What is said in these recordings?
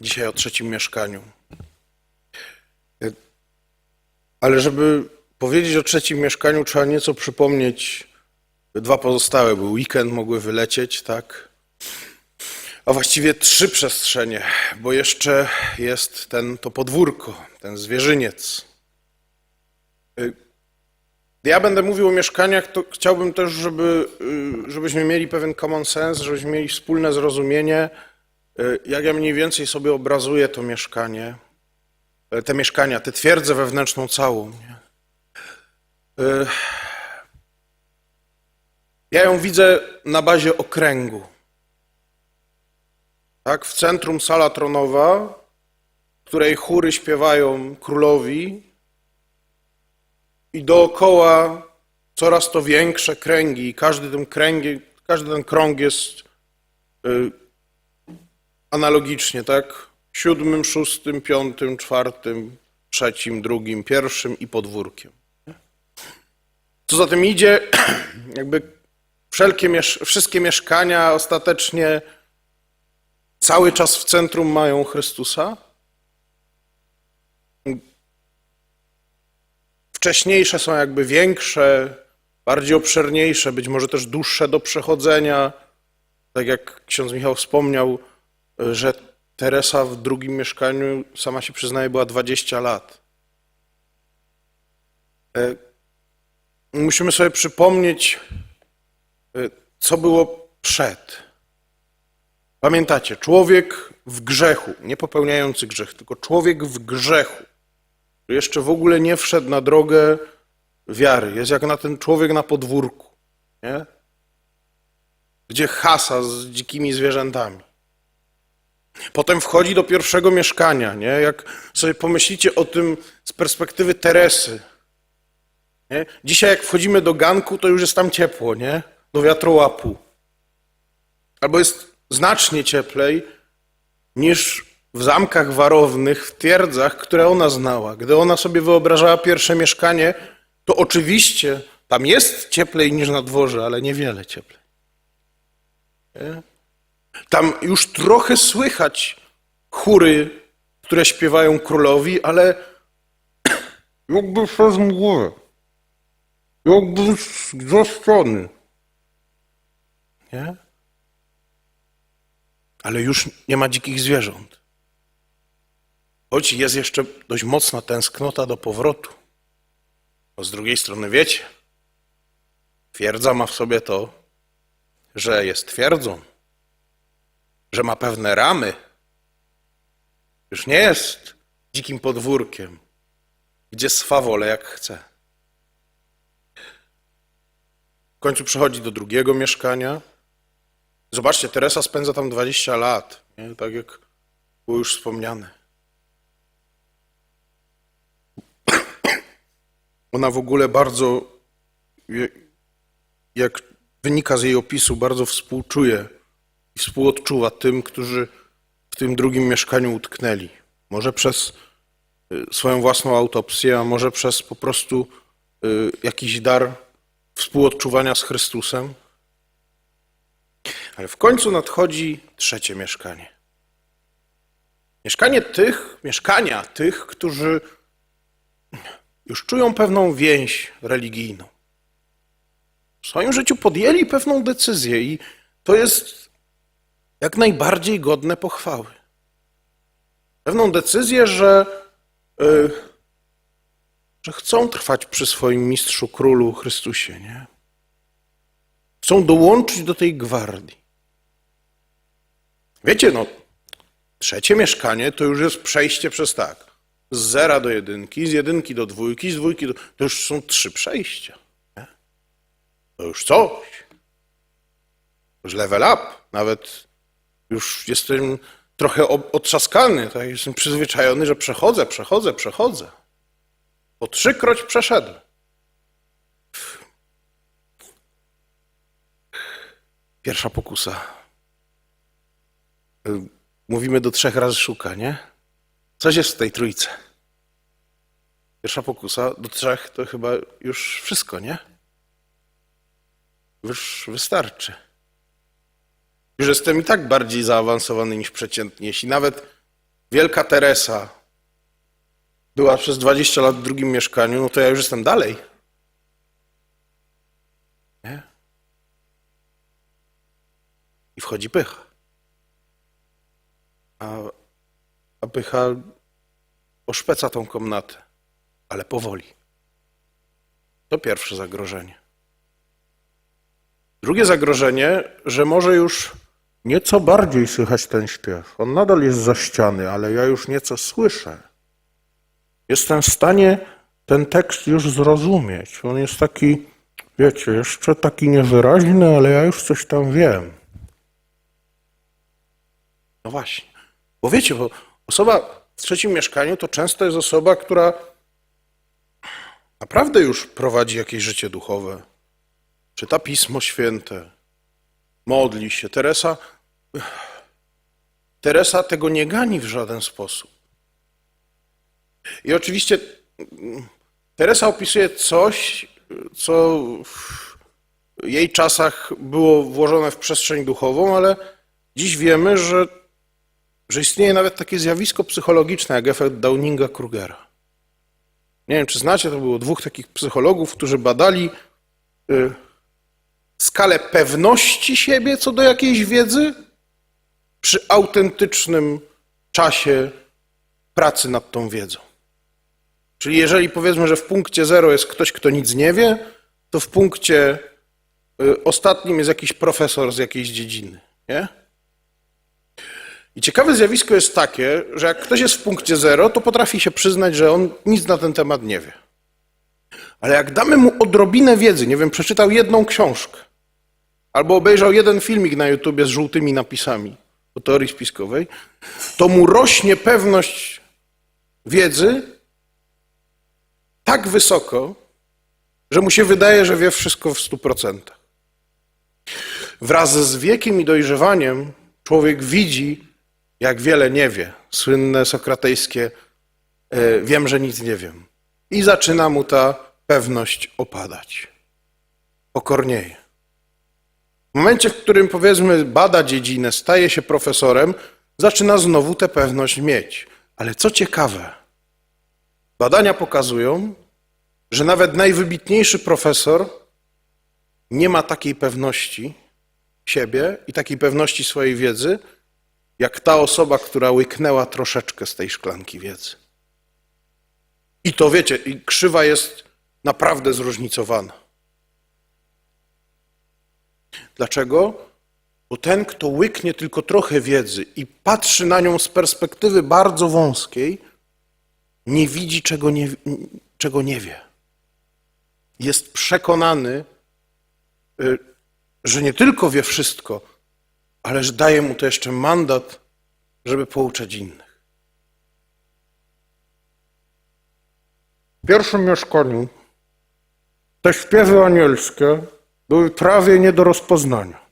Dzisiaj o trzecim mieszkaniu. Ale żeby powiedzieć o trzecim mieszkaniu, trzeba nieco przypomnieć dwa pozostałe. Był weekend, mogły wylecieć, tak? A właściwie trzy przestrzenie, bo jeszcze jest ten, to podwórko, ten zwierzyniec. Y, Ja będę mówił o mieszkaniach, to chciałbym też, żeby, y, żebyśmy mieli pewien common sense, żebyśmy mieli wspólne zrozumienie, jak ja mniej więcej sobie obrazuję to mieszkanie, y, te mieszkania, tę twierdzę wewnętrzną całą. Nie? Y, Ja ją widzę na bazie okręgu. Tak, w centrum sala tronowa, której chóry śpiewają królowi i dookoła coraz to większe kręgi i każdy ten kręgi, każdy ten krąg jest y, analogicznie, tak? Siódmym, szóstym, piątym, czwartym, trzecim, drugim, pierwszym i podwórkiem. Co za tym idzie, jakby wszelkie, wszystkie mieszkania ostatecznie cały czas w centrum mają Chrystusa. Wcześniejsze są jakby większe, bardziej obszerniejsze, być może też dłuższe do przechodzenia. Tak jak ksiądz Michał wspomniał, że Teresa w drugim mieszkaniu, sama się przyznaje, była 20 lat. E, Musimy sobie przypomnieć, e, co było przed. Pamiętacie, człowiek w grzechu, nie popełniający grzech, tylko człowiek w grzechu, jeszcze w ogóle nie wszedł na drogę wiary. Jest jak na ten człowiek na podwórku, nie? gdzie hasa z dzikimi zwierzętami. Potem wchodzi do pierwszego mieszkania. Nie? Jak sobie pomyślicie o tym z perspektywy Teresy. Nie? Dzisiaj jak wchodzimy do ganku, to już jest tam ciepło, nie? do wiatrołapu. Albo jest znacznie cieplej niż w zamkach warownych, w twierdzach, które ona znała. Gdy ona sobie wyobrażała pierwsze mieszkanie, to oczywiście tam jest cieplej niż na dworze, ale niewiele cieplej. Nie? Tam już trochę słychać chóry, które śpiewają królowi, ale jakby przez mgłę, jakby zastrony. Nie? Ale już nie ma dzikich zwierząt. Choć jest jeszcze dość mocna tęsknota do powrotu. Bo z drugiej strony wiecie, twierdza ma w sobie to, że jest twierdzą, że ma pewne ramy. Już nie jest dzikim podwórkiem, gdzie swawole jak chce. W końcu przechodzi do drugiego mieszkania. Zobaczcie, Teresa spędza tam 20 lat, nie? tak jak było już wspomniane. Ona w ogóle bardzo, jak wynika z jej opisu, bardzo współczuje i współodczuwa tym, którzy w tym drugim mieszkaniu utknęli. Może przez y, swoją własną autopsję, a może przez po prostu y, jakiś dar współodczuwania z Chrystusem. Ale w końcu nadchodzi trzecie mieszkanie. Mieszkanie tych, mieszkania tych, którzy już czują pewną więź religijną. W swoim życiu podjęli pewną decyzję i to jest jak najbardziej godne pochwały. Pewną decyzję, że, y, że chcą trwać przy swoim mistrzu królu Chrystusie, nie? Chcą dołączyć do tej gwardii. Wiecie, no, trzecie mieszkanie to już jest przejście przez tak. Z zera do jedynki, z jedynki do dwójki, z dwójki do. To już są trzy przejścia. Nie? To już coś. Już level up. Nawet już jestem trochę otrzaskany. Tak? Jestem przyzwyczajony, że przechodzę, przechodzę, przechodzę. Po trzykroć przeszedłem. Pierwsza pokusa. Mówimy do trzech razy szuka, nie? Coś jest w tej trójce. Pierwsza pokusa do trzech to chyba już wszystko, nie? Już wystarczy. Już jestem i tak bardziej zaawansowany niż przeciętnie. Jeśli nawet wielka Teresa była przez 20 lat w drugim mieszkaniu, no to ja już jestem dalej. Nie? I wchodzi pycha. A, a pycha oszpeca tą komnatę, ale powoli. To pierwsze zagrożenie. Drugie zagrożenie, że może już nieco bardziej słychać ten śpiew. On nadal jest za ściany, ale ja już nieco słyszę. Jestem w stanie ten tekst już zrozumieć. On jest taki, wiecie, jeszcze taki niewyraźny, ale ja już coś tam wiem. No właśnie. Bo wiecie, bo osoba w trzecim mieszkaniu to często jest osoba, która naprawdę już prowadzi jakieś życie duchowe. Czyta Pismo Święte, modli się. Teresa, Teresa tego nie gani w żaden sposób. I oczywiście mm, Teresa opisuje coś, co w jej czasach było włożone w przestrzeń duchową, ale dziś wiemy, że, że istnieje nawet takie zjawisko psychologiczne jak efekt Downinga-Krugera. Nie wiem, czy znacie, to było dwóch takich psychologów, którzy badali y, skalę pewności siebie co do jakiejś wiedzy przy autentycznym czasie pracy nad tą wiedzą. Czyli jeżeli powiedzmy, że w punkcie zero jest ktoś, kto nic nie wie, to w punkcie y, ostatnim jest jakiś profesor z jakiejś dziedziny. Nie? I ciekawe zjawisko jest takie, że jak ktoś jest w punkcie zero, to potrafi się przyznać, że on nic na ten temat nie wie. Ale jak damy mu odrobinę wiedzy, nie wiem, przeczytał jedną książkę, albo obejrzał jeden filmik na YouTubie z żółtymi napisami o teorii spiskowej, to mu rośnie pewność wiedzy tak wysoko, że mu się wydaje, że wie wszystko w stu procentach. Wraz z wiekiem i dojrzewaniem człowiek widzi, jak wiele nie wie. Słynne sokratejskie e, wiem, że nic nie wiem. I zaczyna mu ta pewność opadać. Pokornieje. W momencie, w którym powiedzmy bada dziedzinę, staje się profesorem, zaczyna znowu tę pewność mieć. Ale co ciekawe, badania pokazują, że nawet najwybitniejszy profesor nie ma takiej pewności siebie i takiej pewności swojej wiedzy, jak ta osoba, która łyknęła troszeczkę z tej szklanki wiedzy. I to wiecie, i krzywa jest naprawdę zróżnicowana. Dlaczego? Bo ten, kto łyknie tylko trochę wiedzy i patrzy na nią z perspektywy bardzo wąskiej, nie widzi, czego nie, czego nie wie. Jest przekonany, y, że nie tylko wie wszystko, ale że daje mu to jeszcze mandat, żeby pouczać innych. W pierwszym mieszkaniu te śpiewy anielskie były prawie nie do rozpoznania.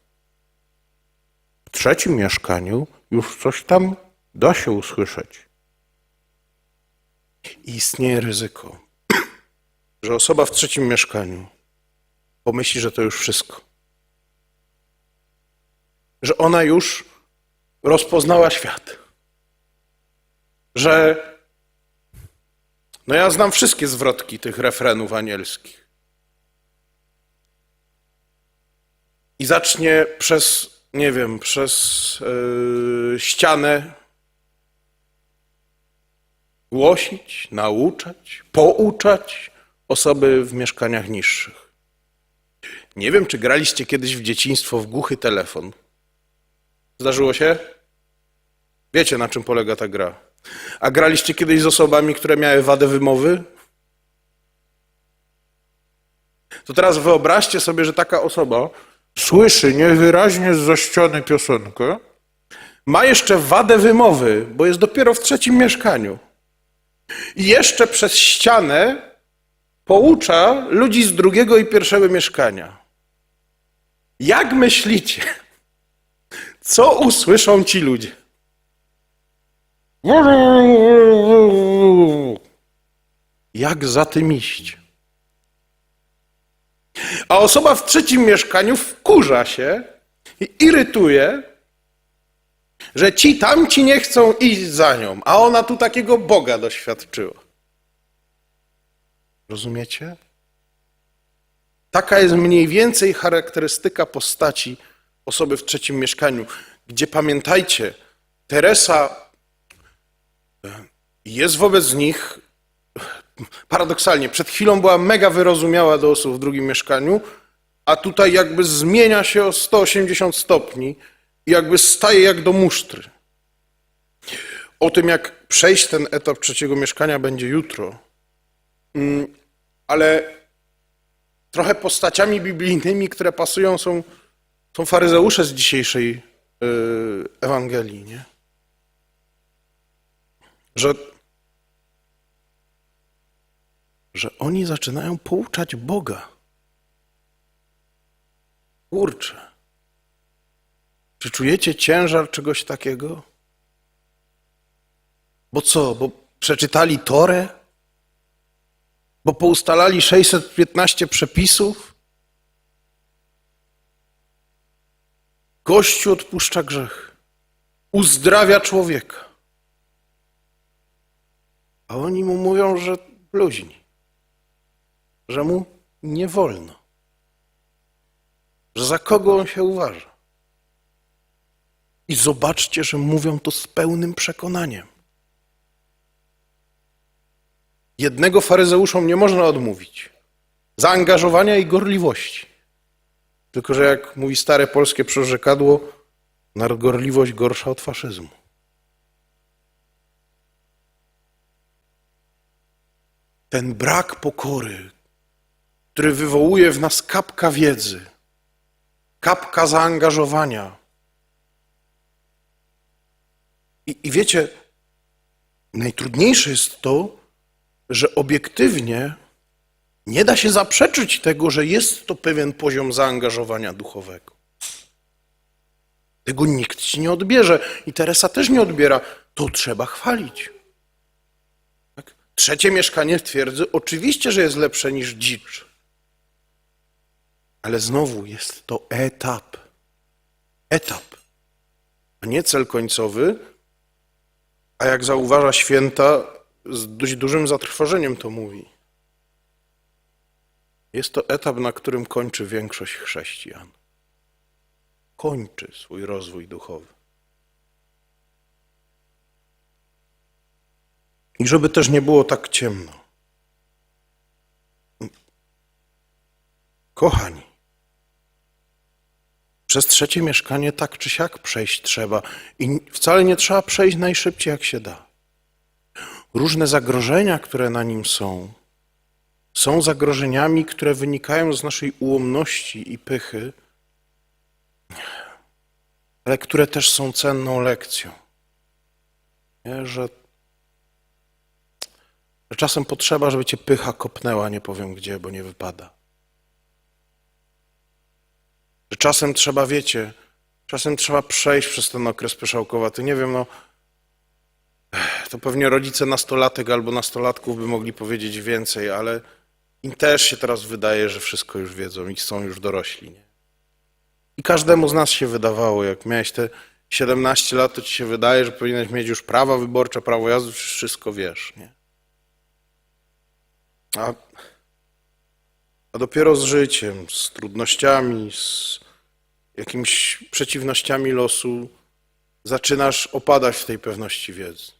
W trzecim mieszkaniu już coś tam da się usłyszeć. I istnieje ryzyko, że osoba w trzecim mieszkaniu pomyśli, że to już wszystko. Że ona już rozpoznała świat. Że no ja znam wszystkie zwrotki tych refrenów anielskich. I zacznie przez, nie wiem, przez yy, ścianę głosić, nauczać, pouczać osoby w mieszkaniach niższych. Nie wiem, czy graliście kiedyś w dzieciństwo w głuchy telefon. Zdarzyło się? Wiecie, na czym polega ta gra. A graliście kiedyś z osobami, które miały wadę wymowy? To teraz wyobraźcie sobie, że taka osoba słyszy niewyraźnie z ściany piosenkę, ma jeszcze wadę wymowy, bo jest dopiero w trzecim mieszkaniu. I jeszcze przez ścianę poucza ludzi z drugiego i pierwszego mieszkania. Jak myślicie, co usłyszą ci ludzie? Jak za tym iść? A osoba w trzecim mieszkaniu wkurza się i irytuje, że ci tamci nie chcą iść za nią, a ona tu takiego Boga doświadczyła. Rozumiecie? Taka jest mniej więcej charakterystyka postaci osoby w trzecim mieszkaniu, gdzie pamiętajcie, Teresa e, jest wobec nich paradoksalnie, przed chwilą była mega wyrozumiała do osób w drugim mieszkaniu, a tutaj jakby zmienia się o 180 stopni i jakby staje jak do musztry. O tym, jak przejść ten etap trzeciego mieszkania, będzie jutro. Mm, Ale trochę postaciami biblijnymi, które pasują, są, są faryzeusze z dzisiejszej yy, Ewangelii, nie? Że że oni zaczynają pouczać Boga. Kurczę. Czy czujecie ciężar czegoś takiego? Bo co? Bo przeczytali Torę? Bo poustalali 615 przepisów? Gościu odpuszcza grzech. Uzdrawia człowieka. A oni mu mówią, że bluźni że mu nie wolno, że za kogo on się uważa. I zobaczcie, że mówią to z pełnym przekonaniem. Jednego faryzeuszom nie można odmówić zaangażowania i gorliwości. Tylko, że jak mówi stare polskie przerzekadło, nadgorliwość gorsza od faszyzmu. Ten brak pokory, który wywołuje w nas kapka wiedzy, kapka zaangażowania. I, I, wiecie, najtrudniejsze jest to, że obiektywnie nie da się zaprzeczyć tego, że jest to pewien poziom zaangażowania duchowego. Tego nikt ci nie odbierze i Teresa też nie odbiera. To trzeba chwalić. Tak? Trzecie mieszkanie twierdzy oczywiście, że jest lepsze niż dzicz. Ale znowu jest to etap. Etap. A nie cel końcowy, a jak zauważa święta, z dość dużym zatrwożeniem to mówi. Jest to etap, na którym kończy większość chrześcijan. Kończy swój rozwój duchowy. I żeby też nie było tak ciemno. Kochani, przez trzecie mieszkanie tak czy siak przejść trzeba i wcale nie trzeba przejść najszybciej jak się da. Różne zagrożenia, które na nim są, są zagrożeniami, które wynikają z naszej ułomności i pychy, ale które też są cenną lekcją. Nie? Że, że czasem potrzeba, żeby cię pycha kopnęła, nie powiem gdzie, bo nie wypada. Że czasem trzeba, wiecie, czasem trzeba przejść przez ten okres pyszałkowaty. Nie wiem, no, to pewnie rodzice nastolatek albo nastolatków by mogli powiedzieć więcej, ale im też się teraz wydaje, że wszystko już wiedzą i są już dorośli. Nie? I każdemu z nas się wydawało, jak miałeś te 17 lat, to ci się wydaje, że powinieneś mieć już prawa wyborcze, prawo jazdy, wszystko wiesz. Nie? A, a dopiero z życiem, z trudnościami, z jakimiś przeciwnościami losu zaczynasz opadać w tej pewności wiedzy.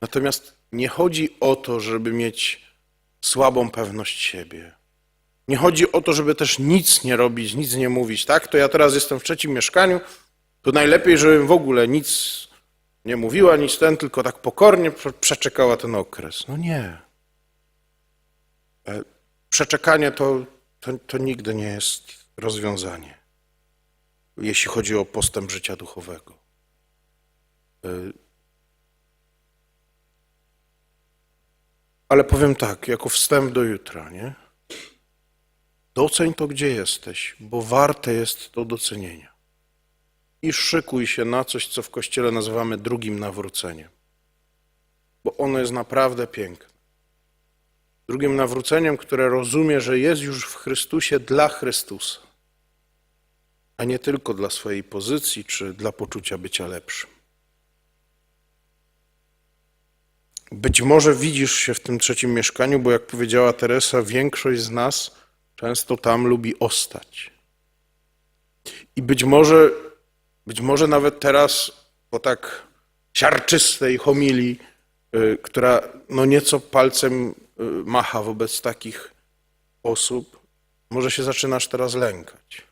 Natomiast nie chodzi o to, żeby mieć słabą pewność siebie. Nie chodzi o to, żeby też nic nie robić, nic nie mówić. Tak, to ja teraz jestem w trzecim mieszkaniu, to najlepiej, żebym w ogóle nic nie mówiła, nic ten, tylko tak pokornie przeczekała ten okres. No nie. E, Przeczekanie to, to, to nigdy nie jest rozwiązanie, jeśli chodzi o postęp życia duchowego. E, Ale powiem tak, jako wstęp do jutra, nie? Doceń to, gdzie jesteś, bo warte jest to docenienia. I szykuj się na coś, co w Kościele nazywamy drugim nawróceniem, bo ono jest naprawdę piękne. Drugim nawróceniem, które rozumie, że jest już w Chrystusie dla Chrystusa. A nie tylko dla swojej pozycji czy dla poczucia bycia lepszym. Być może widzisz się w tym trzecim mieszkaniu, bo jak powiedziała Teresa, większość z nas często tam lubi ostać. I być może, być może nawet teraz po tak siarczystej homilii, y, która no nieco palcem y, macha wobec takich osób, może się zaczynasz teraz lękać.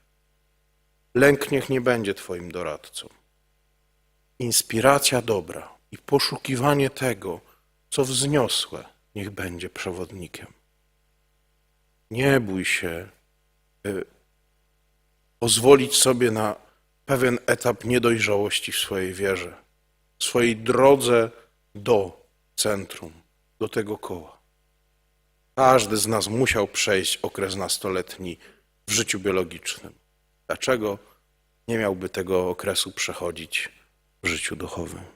Lęk niech nie będzie Twoim doradcą. Inspiracja dobra i poszukiwanie tego, co wzniosłe, niech będzie przewodnikiem. Nie bój się y, pozwolić sobie na pewien etap niedojrzałości w swojej wierze, w swojej drodze do centrum, do tego koła. Każdy z nas musiał przejść okres nastoletni w życiu biologicznym. Dlaczego nie miałby tego okresu przechodzić w życiu duchowym?